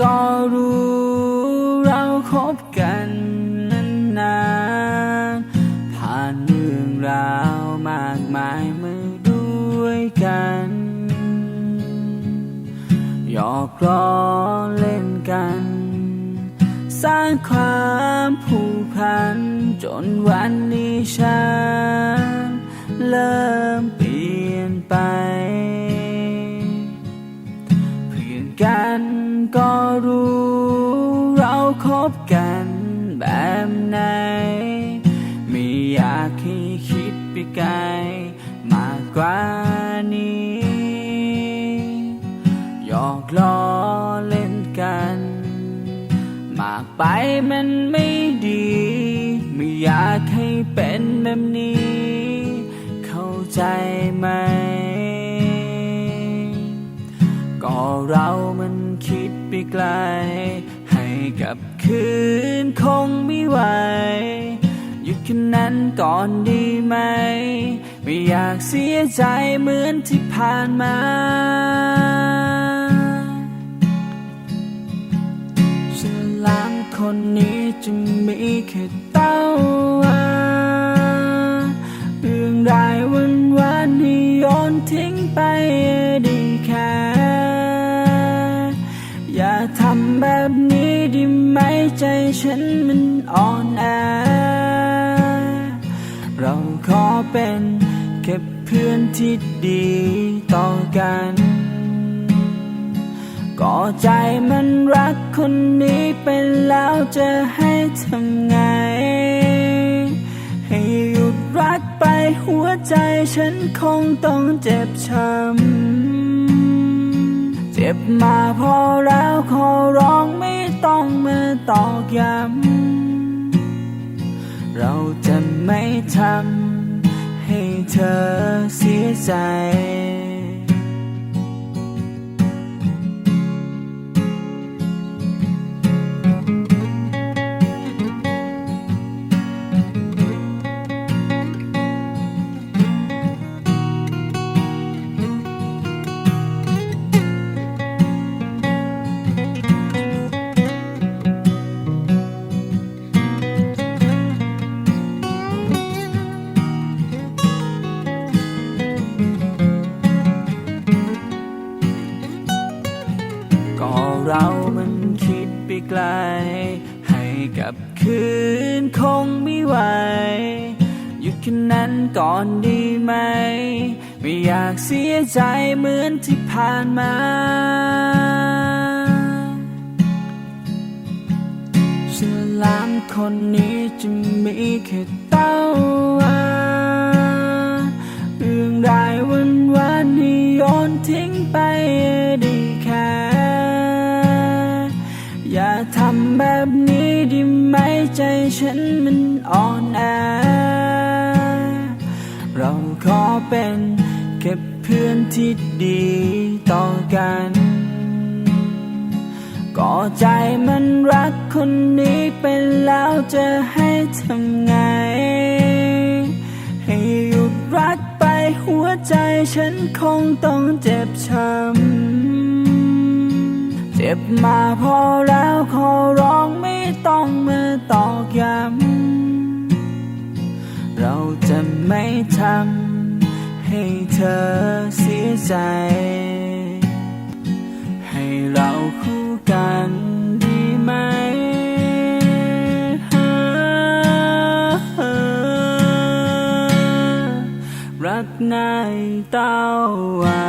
ก็รู้เราคบกันนานๆผ่านเรื่องราวมากมายมาด้วยกันหยอกล้อเล่นกัน สร้างความผูกพัน จนวันนี้ฉันเริ่มเปลี่ยนไป เพื่อนกัน ก็รู้ เราคบกันแบบไหน ไม่อยากให้คิดไปไกล มากกว่านี้หยอกล้อเล่นกัน มากไปมันไม่ดี ไม่อยากให้เป็นแบบนี้ เข้าใจไหม ก็เรา ไกล ให้กับคืนคงไม่ไหวหยุดแค่นั้นก่อนดีไหม ไม่อยากเสียใจเหมือนที่ผ่านมา ฉันลางคนนี้จะมีแค่ำแบบนี้ดีไหมใจฉันมันอ่อนแอ เราขอเป็นแค่เพื่อนที่ดีต่อกัน ก็ใจมันรักคนนี้ไปแล้วจะให้ทำไง ให้หยุดรักไปหัวใจฉันคงต้องเจ็บช้ำ บมาพอแล้วขอร้องไม่ต้องมาตอกย้ำเราจะไม่ทำให้เธอเสียใจ กับคืนคงไม่ไหว หยุดแค่นั้นก่อนดีไหม ไม่อยากเสียใจเหมือนที่ผ่านมาฉลามคนนี้จะมีแค่เต้าอาเรื่องรายวันวันๆที่โยนทิ้งไปดีแค่อย่าทำแบบนี้ ดีไหมใจฉันมันอ่อนแอ เราขอเป็นแค่เพื่อนที่ดีต่อกันก็ใจมันรักคนนี้ไปแล้วจะให้ทำไง ให้หยุดรักไปหัวใจฉันคงต้องเจ็บช้ำเจ็บมาพอแล้วขอร้องไม่ ต้องมาตอกย้ำเราจะไม่ทำให้เธอเสียใจ ให้เราคู่กันดีไหมรักนายเต้าวา